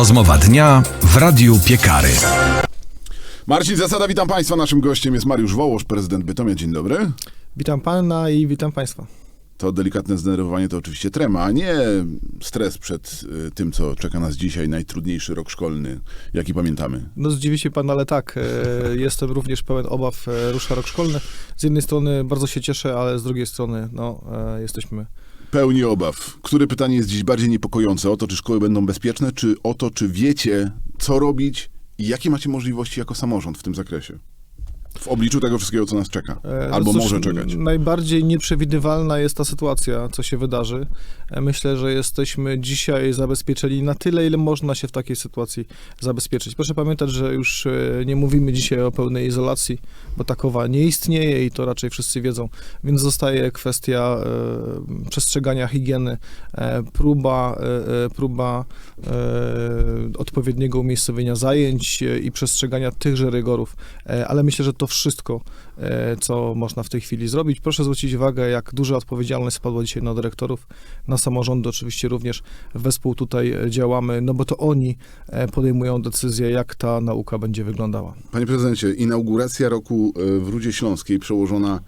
Rozmowa dnia w Radiu Piekary. Marcin Zasada, witam Państwa. Naszym gościem jest Mariusz Wołosz, prezydent Bytomia. Dzień dobry. Witam pana i witam państwa. To delikatne zdenerwowanie to oczywiście trema, a nie stres przed y, tym, co czeka nas dzisiaj, najtrudniejszy rok szkolny, jaki pamiętamy. No zdziwi się pan, ale tak, e, jestem również pełen obaw, e, rusza rok szkolny. Z jednej strony bardzo się cieszę, ale z drugiej strony, no, e, jesteśmy... Pełni obaw. Które pytanie jest dziś bardziej niepokojące? O to, czy szkoły będą bezpieczne, czy o to, czy wiecie, co robić i jakie macie możliwości jako samorząd w tym zakresie? W obliczu tego wszystkiego, co nas czeka. e, Albo no cóż, może czekać. Najbardziej nieprzewidywalna jest ta sytuacja, co się wydarzy. E, Myślę, że jesteśmy dzisiaj zabezpieczeni na tyle, ile można się w takiej sytuacji zabezpieczyć. Proszę pamiętać, że już e, nie mówimy dzisiaj o pełnej izolacji, bo takowa nie istnieje i to raczej wszyscy wiedzą, więc zostaje kwestia przestrzegania higieny, próba, próba odpowiedniego umiejscowienia zajęć i przestrzegania tychże rygorów, ale myślę, że to wszystko, e, co można w tej chwili zrobić. Proszę zwrócić uwagę, jak duża odpowiedzialność spadła dzisiaj na dyrektorów, na samorządy oczywiście również wespół tutaj e, działamy, no bo to oni e, podejmują decyzję, jak ta nauka będzie wyglądała. Panie prezydencie, inauguracja roku w Rudzie Śląskiej przełożona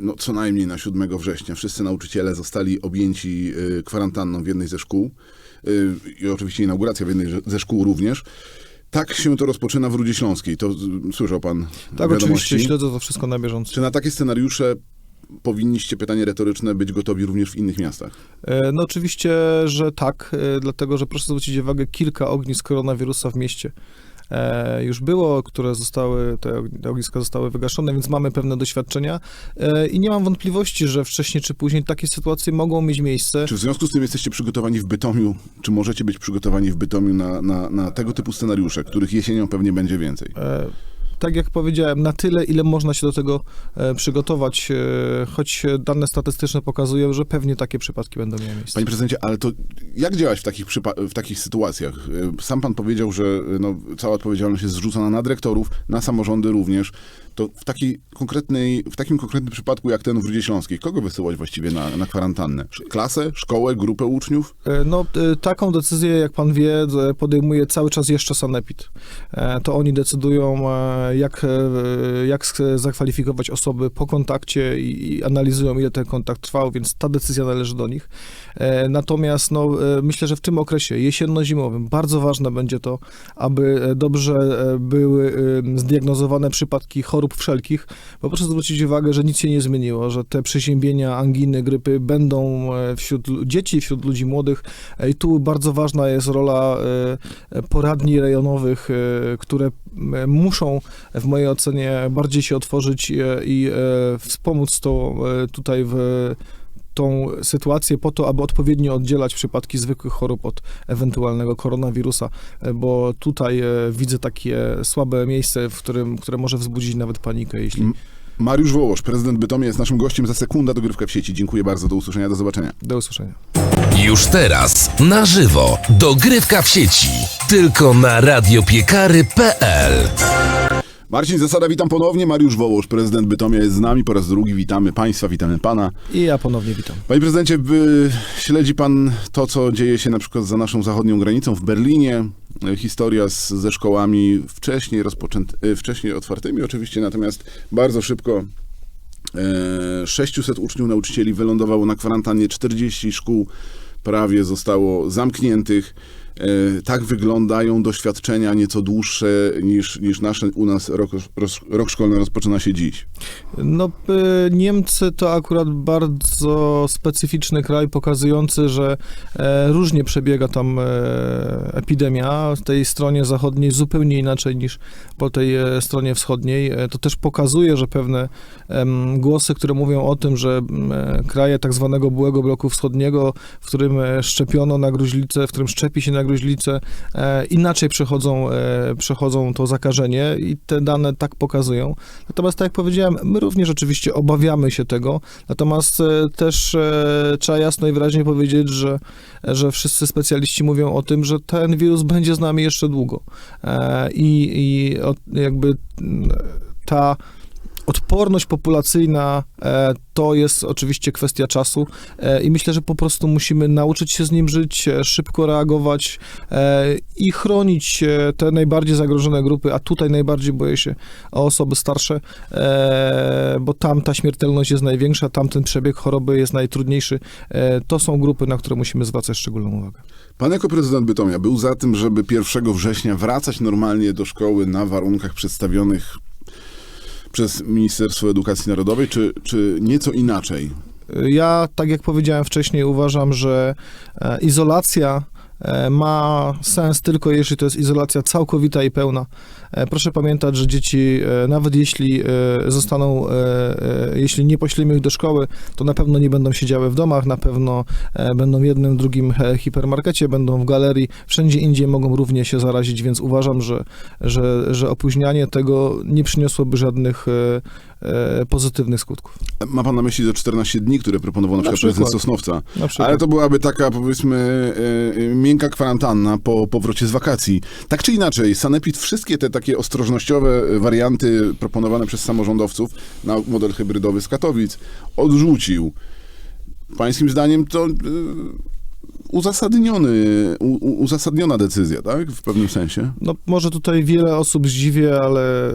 no, co najmniej na 7 września. Wszyscy nauczyciele zostali objęci kwarantanną w jednej ze szkół i oczywiście inauguracja w jednej ze szkół również. Tak się to rozpoczyna w Rudzie Śląskiej. To słyszał pan Tak, wiadomości? oczywiście śledzę to wszystko na bieżąco. Czy na takie scenariusze powinniście, pytanie retoryczne, być gotowi również w innych miastach? E, No oczywiście, że tak, e, dlatego że proszę zwrócić uwagę, kilka ognisk koronawirusa w mieście już było, które zostały, te ogniska zostały wygaszone, więc mamy pewne doświadczenia e, i nie mam wątpliwości, że wcześniej czy później takie sytuacje mogą mieć miejsce. Czy w związku z tym jesteście przygotowani w Bytomiu, czy możecie być przygotowani w Bytomiu na, na, na tego typu scenariusze, których jesienią pewnie będzie więcej? E, Tak jak powiedziałem, na tyle, ile można się do tego e, przygotować, e, choć dane statystyczne pokazują, że pewnie takie przypadki będą miały miejsce. Panie prezydencie, ale to jak działać w takich, w takich sytuacjach? Y, Sam pan powiedział, że no, cała odpowiedzialność jest zrzucona na dyrektorów, na samorządy również. To w, takiej konkretnej, w takim konkretnym przypadku jak ten w Rudzie Śląskiej, kogo wysyłać właściwie na, na kwarantannę? Klasę, szkołę, grupę uczniów? E, No, e, taką decyzję, jak pan wie, e, podejmuje cały czas jeszcze Sanepid. To oni decydują, jak, jak zakwalifikować osoby po kontakcie i, analizują, ile ten kontakt trwał, więc ta decyzja należy do nich. Natomiast no, myślę, że w tym okresie jesienno-zimowym bardzo ważne będzie to, aby dobrze były zdiagnozowane przypadki chorób wszelkich, bo proszę zwrócić uwagę, że nic się nie zmieniło, że te przeziębienia, anginy, grypy będą e, wśród dzieci, wśród ludzi młodych. E, i tu bardzo ważna jest rola e, poradni rejonowych, które muszą w mojej ocenie bardziej się otworzyć i wspomóc to tutaj w tą sytuację po to, aby odpowiednio oddzielać przypadki zwykłych chorób od ewentualnego koronawirusa, e, bo tutaj e, widzę takie słabe miejsce, w którym, które może wzbudzić nawet panikę, jeśli... Mariusz Wołosz, prezydent Bytomia jest naszym gościem za sekundę dogrywka w sieci. Dziękuję bardzo, do usłyszenia, do zobaczenia. Do usłyszenia. Już teraz na żywo dogrywka w sieci. Tylko na radiopiekary.pl Marcin Zasada, witam ponownie. Mariusz Wołosz, prezydent Bytomia jest z nami po raz drugi. Witamy Państwa, witamy Pana. I ja ponownie witam. Panie prezydencie, by, śledzi pan to, co dzieje się na przykład za naszą zachodnią granicą w Berlinie. E, Historia z, ze szkołami wcześniej, rozpoczęty, e, wcześniej otwartymi oczywiście, natomiast bardzo szybko e, 600 uczniów, nauczycieli wylądowało na kwarantannie, 40 szkół prawie zostało zamkniętych. E, Tak wyglądają doświadczenia nieco dłuższe niż, niż nasze. U nas rok, rok szkolny rozpoczyna się dziś. No, y, Niemcy to akurat bardzo specyficzny kraj, pokazujący, że e, różnie przebiega tam e, epidemia. W tej stronie zachodniej zupełnie inaczej niż po tej e, stronie wschodniej. E, to też pokazuje, że pewne głosy, które mówią o tym, że e, kraje tak zwanego byłego bloku wschodniego, w którym e, szczepiono na gruźlicę, w którym szczepi się na gruźlicę, e, inaczej przechodzą, e, przechodzą to zakażenie i te dane tak pokazują. Natomiast tak jak powiedziałem, my również oczywiście obawiamy się tego, natomiast e, też e, trzeba jasno i wyraźnie powiedzieć, że, że wszyscy specjaliści mówią o tym, że ten wirus będzie z nami jeszcze długo. I, i jakby mm, ta odporność populacyjna e, to jest oczywiście kwestia czasu e, i myślę, że po prostu musimy nauczyć się z nim żyć, e, szybko reagować i chronić te najbardziej zagrożone grupy, a tutaj najbardziej boję się o osoby starsze, bo tam ta śmiertelność jest największa, tam ten przebieg choroby jest najtrudniejszy. To są grupy, na które musimy zwracać szczególną uwagę. Pan jako prezydent Bytomia był za tym, żeby 1 września wracać normalnie do szkoły na warunkach przedstawionych przez Ministerstwo Edukacji Narodowej, czy, czy nieco inaczej? Ja, tak jak powiedziałem wcześniej, uważam, że e, izolacja ma sens tylko jeśli to jest izolacja całkowita i pełna. E, Proszę pamiętać, że dzieci, e, nawet jeśli e, zostaną, e, e, jeśli nie poślemy ich do szkoły, to na pewno nie będą siedziały w domach, na pewno e, będą w jednym, drugim e, hipermarkecie, będą w galerii, wszędzie indziej mogą równie się zarazić, więc uważam, że, że, że opóźnianie tego nie przyniosłoby żadnych e, e, pozytywnych skutków. Ma pan na myśli te 14 dni, które proponował na, Na przykład prezydent. Sosnowca. Ale to byłaby taka, powiedzmy, e, e, miękka kwarantanna po powrocie z wakacji. Tak czy inaczej, Sanepid wszystkie te takie ostrożnościowe warianty proponowane przez samorządowców na model hybrydowy z Katowic odrzucił. Pańskim zdaniem to e, uzasadniony, uzasadniona decyzja, tak? W pewnym sensie. No, może tutaj wiele osób zdziwię, ale e,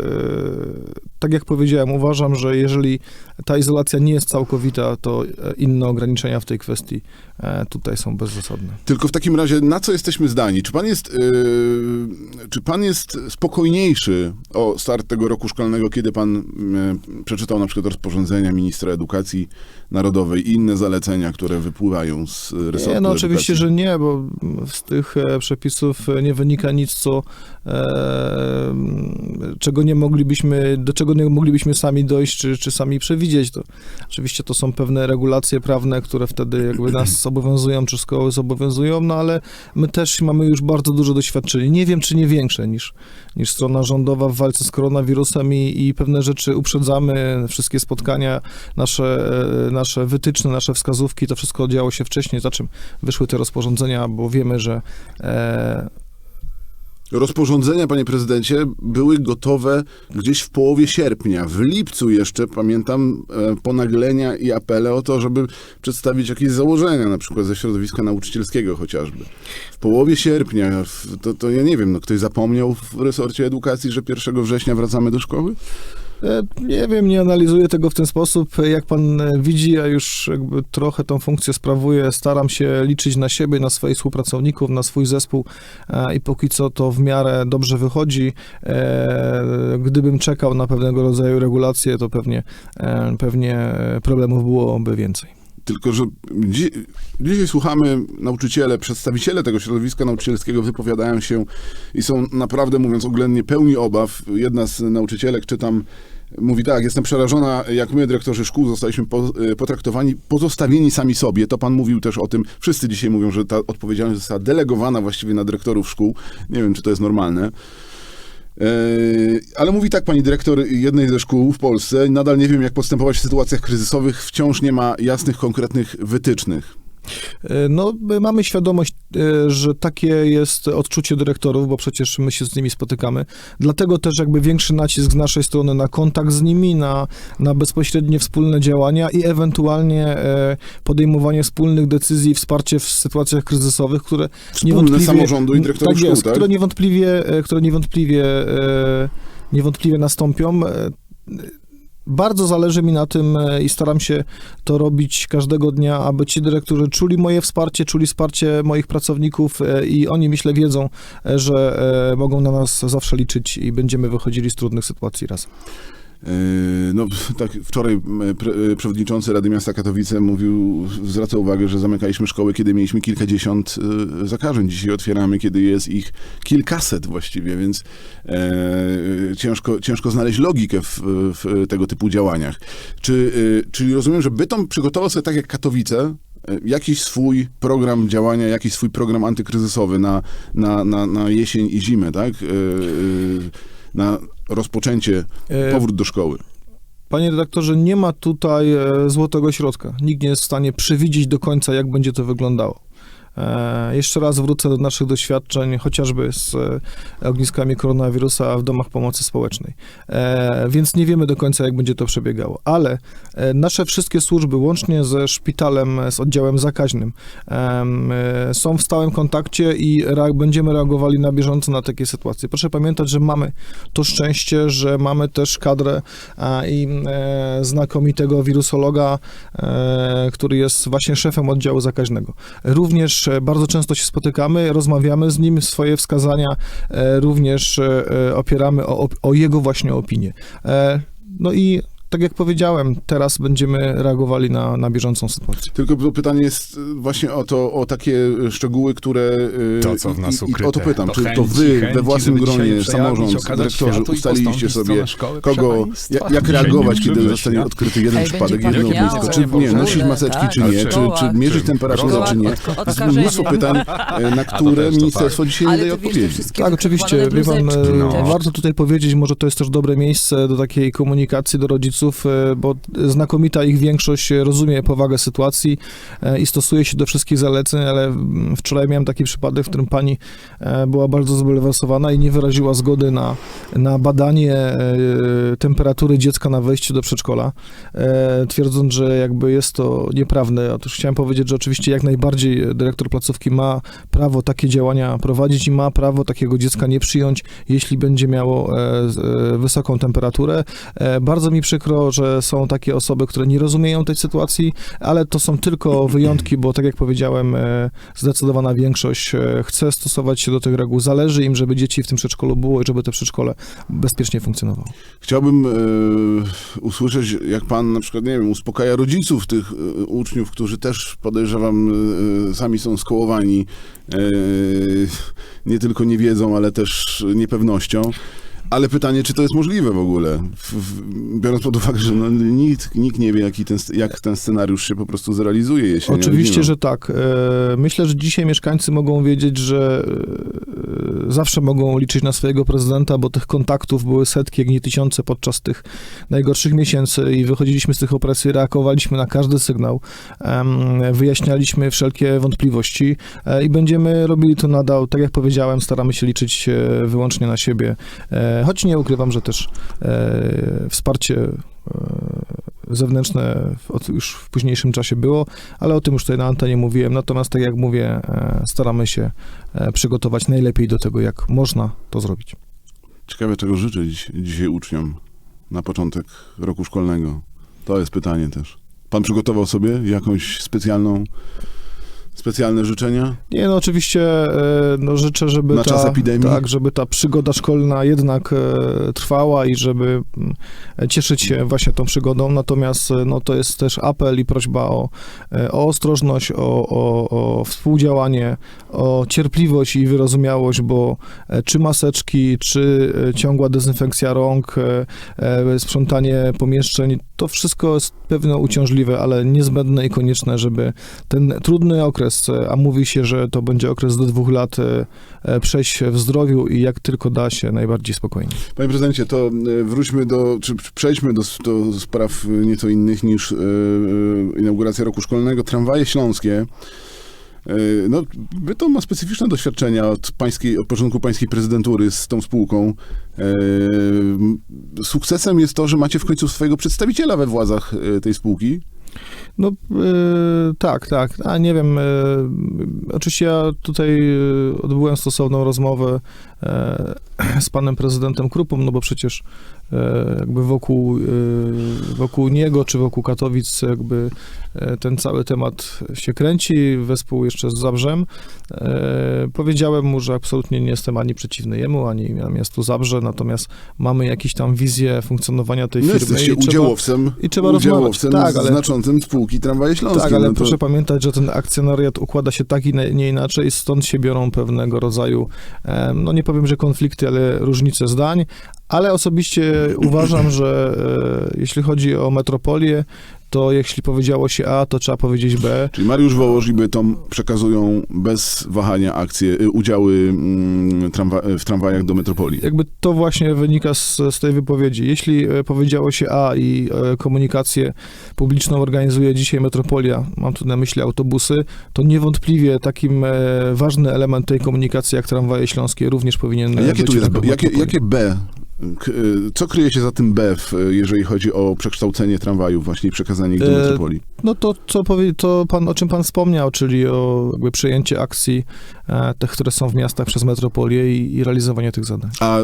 tak jak powiedziałem, uważam, że jeżeli ta izolacja nie jest całkowita, to e, inne ograniczenia w tej kwestii e, tutaj są bezzasadne. Tylko w takim razie, na co jesteśmy zdani? Czy pan jest, yy, czy pan jest spokojniejszy o start tego roku szkolnego, kiedy pan yy, przeczytał na przykład rozporządzenia ministra edukacji narodowej i inne zalecenia, które wypływają z resortu Nie, no oczywiście, edukacji? że nie, bo z tych przepisów nie wynika nic, co, m, czego nie moglibyśmy, do czego nie moglibyśmy sami dojść, czy, czy sami przewidzieć. To, oczywiście to są pewne regulacje prawne, które wtedy jakby nas zobowiązują, czy szkoły zobowiązują, no ale my też mamy już bardzo dużo doświadczenie. Nie wiem, czy nie większe niż, niż strona rządowa w walce z koronawirusem i, i pewne rzeczy uprzedzamy, wszystkie spotkania, nasze, e, nasze wytyczne, nasze wskazówki, to wszystko działo się wcześniej, za czym wyszły te rozporządzenia, bo wiemy, że e, Rozporządzenia, panie prezydencie, były gotowe gdzieś w połowie sierpnia. W lipcu jeszcze, pamiętam, e, ponaglenia i apele o to, żeby przedstawić jakieś założenia, na przykład ze środowiska nauczycielskiego chociażby. W połowie sierpnia, to, to ja nie wiem, no ktoś zapomniał w resorcie edukacji, że 1 września wracamy do szkoły? E, Nie wiem, nie analizuję tego w ten sposób. Jak pan e, widzi, ja już jakby trochę tą funkcję sprawuję. Staram się liczyć na siebie, na swoich współpracowników, na swój zespół e, i póki co to w miarę dobrze wychodzi. E, Gdybym czekał na pewnego rodzaju regulacje, to pewnie, e, pewnie problemów byłoby więcej. Tylko, że dzi dzisiaj słuchamy nauczyciele, przedstawiciele tego środowiska nauczycielskiego wypowiadają się i są naprawdę, mówiąc oględnie, pełni obaw. Jedna z nauczycielek, czytam, mówi tak, jestem przerażona, jak my, dyrektorzy szkół, zostaliśmy y, potraktowani, pozostawieni sami sobie. To pan mówił też o tym, wszyscy dzisiaj mówią, że ta odpowiedzialność została delegowana właściwie na dyrektorów szkół. Nie wiem, czy to jest normalne. Yy, Ale mówi tak pani dyrektor jednej ze szkół w Polsce, nadal nie wiem jak postępować w sytuacjach kryzysowych, wciąż nie ma jasnych, konkretnych wytycznych. E, No, my mamy świadomość, e, że takie jest odczucie dyrektorów, bo przecież my się z nimi spotykamy. Dlatego też jakby większy nacisk z naszej strony na kontakt z nimi, na, na bezpośrednie wspólne działania i ewentualnie e, podejmowanie wspólnych decyzji i wsparcie w sytuacjach kryzysowych, które Wspólne samorządu i dyrektorów tak szkół, jest, tak? które niewątpliwie, które niewątpliwie, niewątpliwie nastąpią. Bardzo zależy mi na tym e, i staram się to robić każdego dnia, aby ci dyrektorzy czuli moje wsparcie, czuli wsparcie moich pracowników e, i oni myślę wiedzą, e, że mogą na nas zawsze liczyć i będziemy wychodzili z trudnych sytuacji razem. Yy, No, tak wczoraj e, przewodniczący Rady Miasta Katowice mówił, zwraca uwagę, że zamykaliśmy szkoły, kiedy mieliśmy kilkadziesiąt e, zakażeń. Dzisiaj otwieramy, kiedy jest ich kilkaset właściwie, więc e, ciężko, ciężko znaleźć logikę w, w tego typu działaniach. Czy, e, czyli rozumiem, że Bytom przygotował sobie tak jak Katowice, e, jakiś swój program działania, jakiś swój program antykryzysowy na, na, na, na jesień i zimę, tak? E, e, Na rozpoczęcie, E, powrót do szkoły. Panie redaktorze, nie ma tutaj e, złotego środka. Nikt nie jest w stanie przewidzieć do końca, jak będzie to wyglądało. E, jeszcze raz wrócę do naszych doświadczeń, chociażby z e, ogniskami koronawirusa w domach pomocy społecznej. E, więc nie wiemy do końca, jak będzie to przebiegało. Ale nasze wszystkie służby, łącznie ze szpitalem, z oddziałem zakaźnym, są w stałym kontakcie i będziemy reagowali na bieżąco na takie sytuacje. Proszę pamiętać, że mamy to szczęście, że mamy też kadrę i znakomitego wirusologa, który jest właśnie szefem oddziału zakaźnego. Również bardzo często się spotykamy, rozmawiamy z nim, swoje wskazania e, również e, e, opieramy o, o jego właśnie opinię. No i tak jak powiedziałem, teraz będziemy reagowali na, na bieżącą sytuację. Tylko to pytanie jest właśnie o to, o takie szczegóły, które... y, To, co w nas i, i, ukryte. O to pytam, To czy to chęci, wy chęci, we własnym gronie, samorząd, dyrektorzy ustaliliście sobie, kogo, jak, jak reagować, kiedy zostanie odkryty jeden Ej, przypadek ogniska. miał Czy nie, nosić maseczki, tak, czy nie, czy- czy, mierzyć temperaturę, czy nie. Jest mnóstwo pytań, e, na to które to ministerstwo dzisiaj nie daje to odpowiedzi. Tak, oczywiście. Wie pan, No. warto tutaj powiedzieć, może to jest też dobre miejsce do takiej komunikacji do rodziców, e, bo znakomita ich większość rozumie powagę sytuacji e, i stosuje się do wszystkich zaleceń, ale mm, wczoraj miałem taki przypadek, w którym pani e, była bardzo zbulwersowana i nie wyraziła zgody na, na badanie temperatury dziecka na wejściu do przedszkola, twierdząc, że jakby jest to nieprawne. Otóż chciałem powiedzieć, że oczywiście jak najbardziej dyrektor placówki ma prawo takie działania prowadzić i ma prawo takiego dziecka nie przyjąć, jeśli będzie miało wysoką temperaturę. Bardzo mi przykro, że są takie osoby, które nie rozumieją tej sytuacji, ale to są tylko wyjątki, bo tak jak powiedziałem, e, zdecydowana większość e, chce stosować się do tych reguł. Zależy im, żeby dzieci w tym przedszkolu było i żeby to przedszkole bezpiecznie funkcjonowało. Chciałbym e, usłyszeć, jak pan na przykład, nie wiem, uspokaja rodziców tych e, uczniów, którzy też podejrzewam e, sami są skołowani nie tylko niewiedzą, ale też niepewnością. Ale pytanie, czy to jest możliwe w ogóle, w, w, biorąc pod uwagę, że no, nikt, nikt nie wie, jaki ten, jak ten scenariusz się po prostu zrealizuje jesienią. Oczywiście, że tak. E, Myślę, że dzisiaj mieszkańcy mogą wiedzieć, że e, zawsze mogą liczyć na swojego prezydenta, bo tych kontaktów były setki, jak nie tysiące podczas tych najgorszych miesięcy i wychodziliśmy z tych operacji, reagowaliśmy na każdy sygnał, wyjaśnialiśmy wszelkie wątpliwości e, i będziemy robili to nadal. Tak jak powiedziałem, staramy się liczyć wyłącznie na siebie, choć nie ukrywam, że też e, wsparcie e, zewnętrzne już w późniejszym czasie było, ale o tym już tutaj na antenie mówiłem. Natomiast, tak jak mówię, e, staramy się przygotować najlepiej do tego, jak można to zrobić. Ciekawe, czego dziś, dzisiaj uczniom na początek roku szkolnego. To jest pytanie też. Pan przygotował sobie jakąś specjalną, specjalne życzenia? Nie, no oczywiście e, no, życzę, żeby Na ta, czas epidemii? Tak, żeby ta przygoda szkolna jednak e, trwała i żeby mm, cieszyć się właśnie tą przygodą. Natomiast e, no, to jest też apel i prośba o, e, o ostrożność, o, o, o współdziałanie, o cierpliwość i wyrozumiałość, bo czy maseczki, czy ciągła dezynfekcja rąk, e, sprzątanie pomieszczeń, to wszystko jest pewno uciążliwe, ale niezbędne i konieczne, żeby ten trudny okres, e, a mówi się, że to będzie okres do dwóch lat, e, e, przejść w zdrowiu i jak tylko da się, najbardziej spokojnie. Panie prezydencie, to wróćmy do, czy przejdźmy do, do spraw nieco innych niż inauguracja roku szkolnego. Tramwaje śląskie. No, Bytom ma specyficzne doświadczenia od, pańskiej, od początku pańskiej prezydentury z tą spółką. Sukcesem jest to, że macie w końcu swojego przedstawiciela we władzach tej spółki. No e, tak, tak. A nie wiem, e, oczywiście ja tutaj e, odbyłem stosowną rozmowę z panem prezydentem Krupą, no bo przecież e, jakby wokół, e, wokół niego czy wokół Katowic jakby e, ten cały temat się kręci, wespół jeszcze z Zabrzem. E, powiedziałem mu, że absolutnie nie jestem ani przeciwny jemu, ani miastu Zabrze, natomiast mamy jakieś tam wizję funkcjonowania tej No firmy. jesteście i trzeba- udziałowcem, i trzeba udziałowcem. Tak, ale- znaczącym spółki Tramwaje Śląskie. tak, ale no to, proszę pamiętać, że ten akcjonariat układa się tak i nie, inaczej, stąd się biorą pewnego rodzaju, no nie powiem, że konflikty, ale różnice zdań, ale osobiście uważam, że e, jeśli chodzi o metropolię, to jeśli powiedziało się A, to trzeba powiedzieć B. Czyli Mariusz Wołoż i Bytom przekazują bez wahania akcje, y, udziały mm, tramwa, w tramwajach do metropolii. Jakby to właśnie wynika z, z tej wypowiedzi. Jeśli e, powiedziało się A i e, komunikację publiczną organizuje dzisiaj Metropolia, mam tu na myśli autobusy, to niewątpliwie takim e, ważny element tej komunikacji jak tramwaje śląskie również powinien A jakie być tu jest, jakie, jakie B? Y, Co kryje się za tym B, w, jeżeli chodzi o przekształcenie tramwajów właśnie i przekazanie ich do E, metropolii? No to, co powie, to pan, o czym pan wspomniał, czyli o jakby przejęcie akcji, e, tych, które są w miastach przez metropolię i, i realizowanie tych zadań. A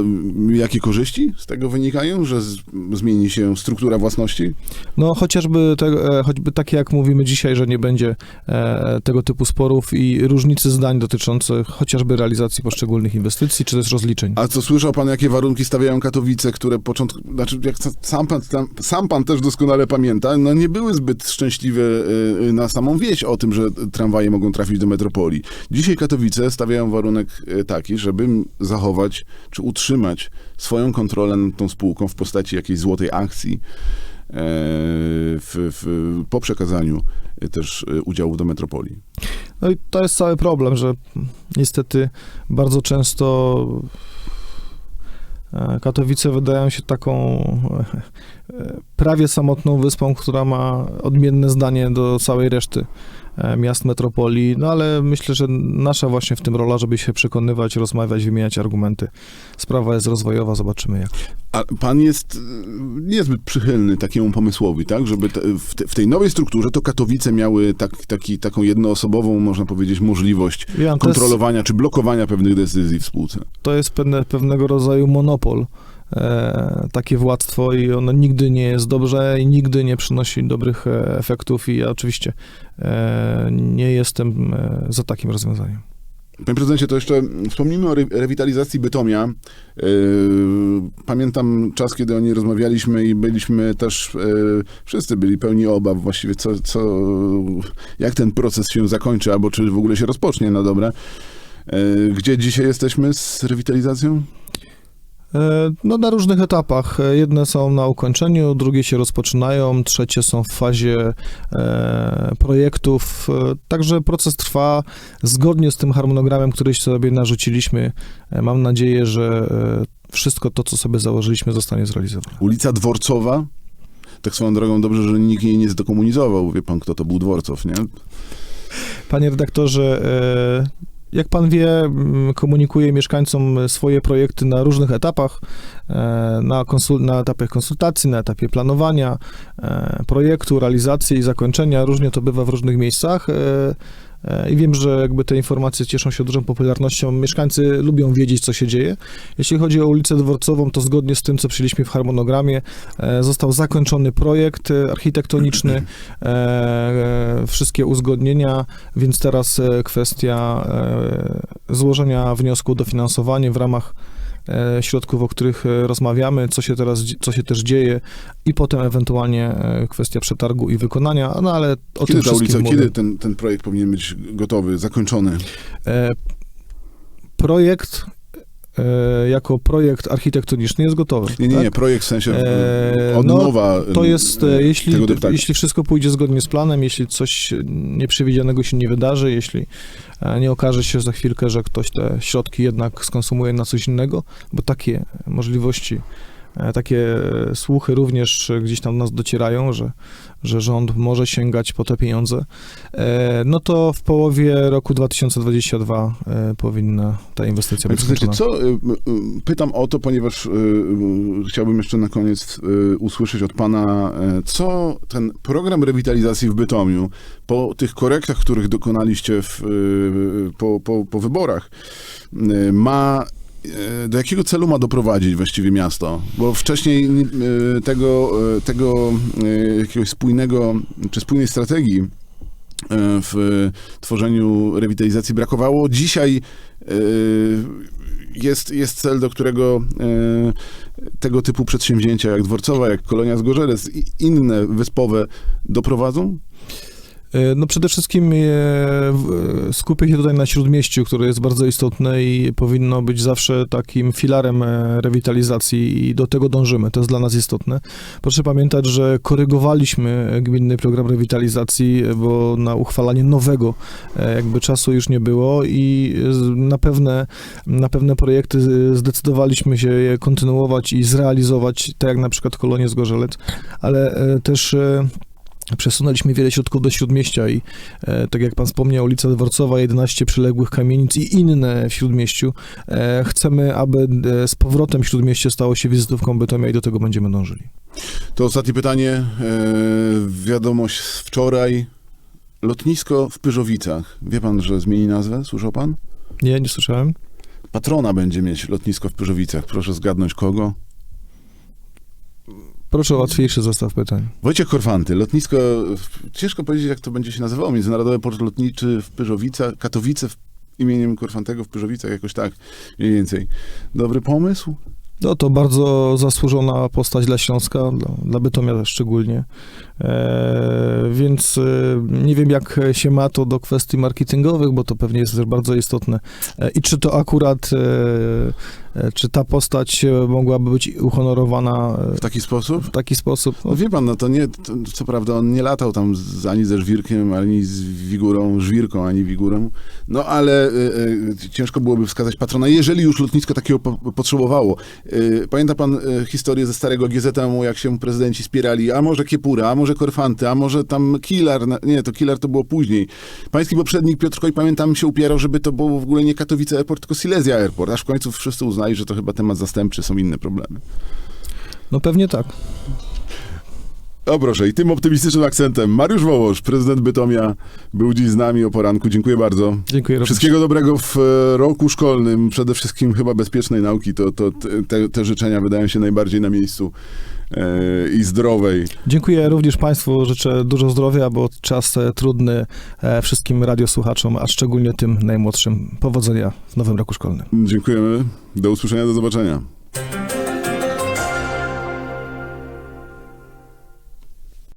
jakie korzyści z tego wynikają, że z, zmieni się struktura własności? No chociażby, te, e, choćby takie jak mówimy dzisiaj, że nie będzie e, tego typu sporów i różnicy zdań dotyczących chociażby realizacji poszczególnych inwestycji, czy też rozliczeń. A co słyszał pan, jakie warunki stawiają Katowice, które początku, znaczy jak sa- sam pan, sam pan też doskonale pamięta, no nie były zbyt szczęśliwe y, y, na samą wieś o tym, że tramwaje mogą trafić do metropolii. Dzisiaj Katowice stawiają warunek y, taki, żeby zachować czy utrzymać swoją kontrolę nad tą spółką w postaci jakiejś złotej akcji e, w, w, po przekazaniu też udziałów do metropolii. No i to jest cały problem, że niestety bardzo często Katowice wydają się taką e, e, prawie samotną wyspą, która ma odmienne zdanie do całej reszty. e, miast metropolii, no ale myślę, że nasza właśnie w tym rola, żeby się przekonywać, rozmawiać, wymieniać argumenty. Sprawa jest rozwojowa, zobaczymy jak. A pan jest y, niezbyt przychylny takiemu pomysłowi, tak? Żeby te, w, te, w tej nowej strukturze to Katowice miały tak, taki, taką jednoosobową, można powiedzieć, możliwość Jan, to jest, kontrolowania czy blokowania pewnych decyzji w spółce. to jest pewne, pewnego rodzaju monopol, e, takie władztwo i ono nigdy nie jest dobrze i nigdy nie przynosi dobrych e, efektów i ja oczywiście e, nie jestem e, za takim rozwiązaniem. Panie prezydencie, to jeszcze wspomnijmy o re- rewitalizacji Bytomia. Pamiętam czas, kiedy o niej rozmawialiśmy i byliśmy też, wszyscy byli pełni obaw właściwie, co, co, jak ten proces się zakończy, albo czy w ogóle się rozpocznie na dobre. Gdzie dzisiaj jesteśmy z rewitalizacją? E, No na różnych etapach. E, Jedne są na ukończeniu, drugie się rozpoczynają, trzecie są w fazie e, projektów. Także proces trwa zgodnie z tym harmonogramem, który sobie narzuciliśmy. Mam nadzieję, że wszystko to, co sobie założyliśmy, zostanie zrealizowane. Ulica Dworcowa. Tak swoją drogą dobrze, że nikt jej nie zdekomunizował. Wie pan, kto to był Dworcow, nie? Panie redaktorze, jak pan wie, m, komunikuję mieszkańcom swoje projekty na różnych etapach, e, na, konsul- na etapie konsultacji, na etapie planowania e, projektu, realizacji i zakończenia. Różnie to bywa w różnych miejscach. E, I wiem, że jakby te informacje cieszą się dużą popularnością. Mieszkańcy lubią wiedzieć, co się dzieje. Jeśli chodzi o ulicę Dworcową, to zgodnie z tym, co przyjęliśmy w harmonogramie, e, został zakończony projekt e, architektoniczny, wszystkie uzgodnienia, więc teraz kwestia złożenia wniosku o dofinansowanie w ramach środków, o których e, rozmawiamy, co się teraz, co się też dzieje i potem ewentualnie e, kwestia przetargu i wykonania, no ale o Kiedy tym ta ulica, mówię. kiedy ten, ten projekt powinien być gotowy, zakończony? E, Projekt e, jako projekt architektoniczny jest gotowy. Nie, nie, tak? nie, projekt w sensie Eee, od no, nowa. To em, jest, e, jeśli, tego deptaku. jeśli wszystko pójdzie zgodnie z planem, jeśli coś nieprzewidzianego się nie wydarzy, jeśli e, nie okaże się za chwilkę, że ktoś te środki jednak skonsumuje na coś innego, bo takie możliwości, e, takie słuchy również e, gdzieś tam do nas docierają, że, że rząd może sięgać po te pieniądze, e, no to w połowie roku 2022 e, powinna ta inwestycja być skończona. co, y, y, pytam o to, ponieważ y, chciałbym jeszcze na koniec usłyszeć od pana, co ten program rewitalizacji w Bytomiu, po tych korektach, których dokonaliście w, po, po, po wyborach, ma do jakiego celu ma doprowadzić właściwie miasto? Bo wcześniej y, tego, y, tego jakiegoś spójnego, czy spójnej strategii w tworzeniu rewitalizacji brakowało. Dzisiaj jest, jest cel, do którego tego typu przedsięwzięcia jak Dworcowa, jak Kolonia Zgorzelec i inne wyspowe doprowadzą? E, No przede wszystkim e, skupię się tutaj na Śródmieściu, które jest bardzo istotne i powinno być zawsze takim filarem e, rewitalizacji i do tego dążymy. To jest dla nas istotne. Proszę pamiętać, że korygowaliśmy gminny program rewitalizacji, bo na uchwalanie nowego jakby czasu już nie było i z- na pewne, na pewne projekty z- zdecydowaliśmy się je kontynuować i zrealizować, tak jak na przykład Kolonie Zgorzelec, ale e, też Przesunęliśmy wiele środków do Śródmieścia i e, tak jak pan wspomniał, ulica Dworcowa, 11 przyległych kamienic i inne w Śródmieściu. E, chcemy, aby e, z powrotem Śródmieście stało się wizytówką Bytomia i do tego będziemy dążyli. To ostatnie pytanie. E, wiadomość z wczoraj. Lotnisko w Pyrzowicach. Wie pan, że zmieni nazwę? Słyszał pan? Nie, nie słyszałem. Patrona będzie mieć lotnisko w Pyrzowicach. Proszę zgadnąć kogo? Proszę o łatwiejszy zestaw pytań. Wojciech Korfanty. Lotnisko, ciężko powiedzieć, jak to będzie się nazywało. Międzynarodowy Port Lotniczy w Pyrzowicach, Katowice w, imieniem Korfantego w Pyrzowicach, jakoś tak mniej więcej. Dobry pomysł? No to bardzo zasłużona postać dla Śląska, dla, dla Bytomia szczególnie. E, więc e, nie wiem, jak się ma to do kwestii marketingowych, bo to pewnie jest też bardzo istotne. E, I czy to akurat, e, e, czy ta postać e, mogłaby być uhonorowana e, W taki sposób? w taki sposób? No wie pan, no to nie, to, co prawda on nie latał tam z, ani ze żwirkiem, ani z wigurą, żwirką, ani wigurą, no ale y, y, ciężko byłoby wskazać patrona, jeżeli już lotnisko takiego po, potrzebowało. Y, pamięta pan y, historię ze starego GZM-u, jak się prezydenci spierali, a może Kiepura, a może Korfanty, a może tam Kilar, nie, to Kilar to było później. Pański poprzednik Piotr Koj, pamiętam, się upierał, żeby to było w ogóle nie Katowice Airport, tylko Silesia Airport, aż w końcu wszyscy uznali, że to chyba temat zastępczy, są inne problemy. No pewnie tak. O proszę, i tym optymistycznym akcentem Mariusz Wołosz, prezydent Bytomia, był dziś z nami o poranku. Dziękuję bardzo. Dziękuję również. Wszystkiego dobrego w e, roku szkolnym, przede wszystkim chyba bezpiecznej nauki. To, to te, te życzenia wydają się najbardziej na miejscu e, i zdrowej. Dziękuję również Państwu, życzę dużo zdrowia, bo czas e, trudny wszystkim radiosłuchaczom, a szczególnie tym najmłodszym. Powodzenia w nowym roku szkolnym. Dziękujemy. Do usłyszenia, do zobaczenia.